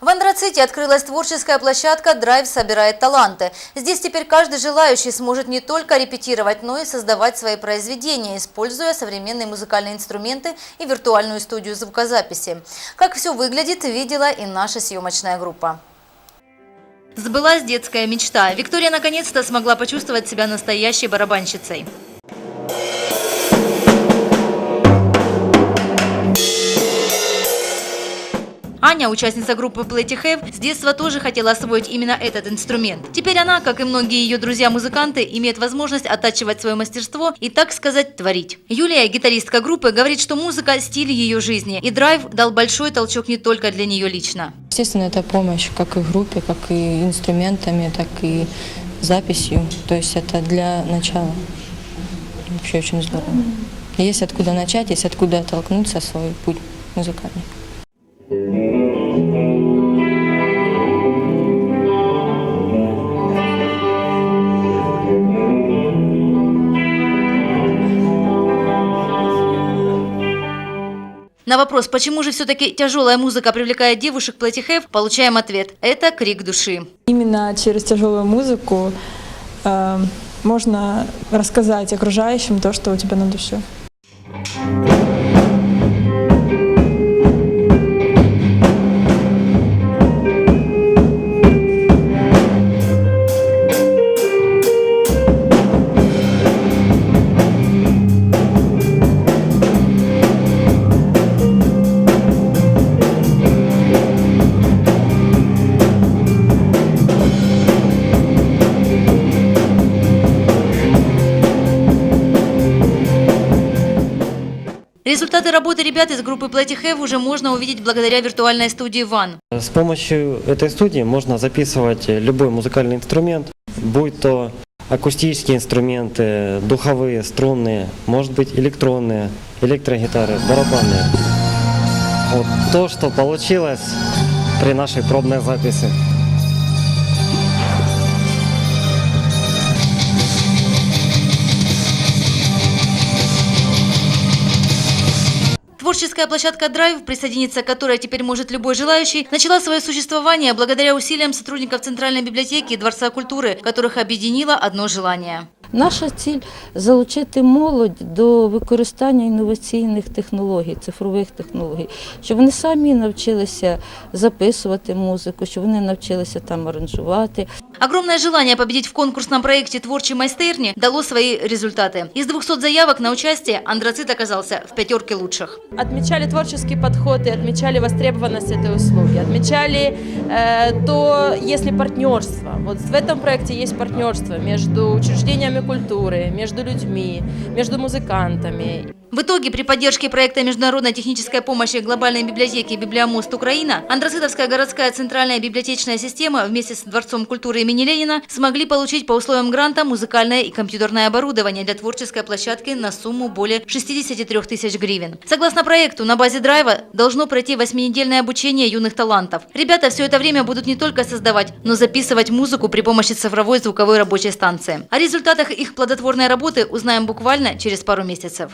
В Андраците открылась творческая площадка «Драйв собирает таланты». Здесь теперь каждый желающий сможет не только репетировать, но и создавать свои произведения, используя современные музыкальные инструменты и виртуальную студию звукозаписи. Как все выглядит, видела и наша съемочная группа. Сбылась детская мечта. Виктория наконец-то смогла почувствовать себя настоящей барабанщицей. Аня, участница группы to Have, с детства тоже хотела освоить именно этот инструмент. Теперь она, как и многие ее друзья-музыканты, имеет возможность оттачивать свое мастерство и, так сказать, творить. Юлия, гитаристка группы, говорит, что музыка – стиль ее жизни, и драйв дал большой толчок не только для нее лично. Естественно, это помощь как и группе, как и инструментами, так и записью. То есть это для начала. Вообще очень здорово. Есть откуда начать, есть откуда оттолкнуться свой путь музыкальный. На вопрос, почему же все-таки тяжелая музыка привлекает девушек to Have, получаем ответ – это крик души. Именно через тяжелую музыку э, можно рассказать окружающим то, что у тебя на душе. Результаты работы ребят из группы Play to Have уже можно увидеть благодаря виртуальной студии One. С помощью этой студии можно записывать любой музыкальный инструмент, будь то акустические инструменты, духовые, струнные, может быть электронные, электрогитары, барабаны. Вот то, что получилось при нашей пробной записи. Творческая площадка «Драйв», присоединиться к которой теперь может любой желающий, начала свое существование благодаря усилиям сотрудников Центральной библиотеки и Дворца культуры, которых объединило одно желание. Наша ціль залучити молодь до використання інноваційних технологій, цифрових технологій, щоб вони самі навчилися записувати музику, щоб вони навчилися там аранжувати. Огромное желание победить в конкурсном проекте «Творчей майстерни» дало свои результаты. Из 200 заявок на участие Андрацит оказался в пятерке лучших. отмечали творческий подход и отмечали востребованность этой услуги, отмечали э, то, если партнерство. Вот в этом проекте есть партнерство между учреждениями культуры, между людьми, между музыкантами. В итоге, при поддержке проекта международной технической помощи глобальной библиотеки «Библиомост Украина» Андрацитовская городская центральная библиотечная система вместе с Дворцом культуры имени Ленина смогли получить по условиям гранта музыкальное и компьютерное оборудование для творческой площадки на сумму более 63 тысяч гривен. Согласно проекту, на базе драйва должно пройти восьминедельное обучение юных талантов. Ребята все это время будут не только создавать, но записывать музыку при помощи цифровой звуковой рабочей станции. О результатах их плодотворной работы узнаем буквально через пару месяцев.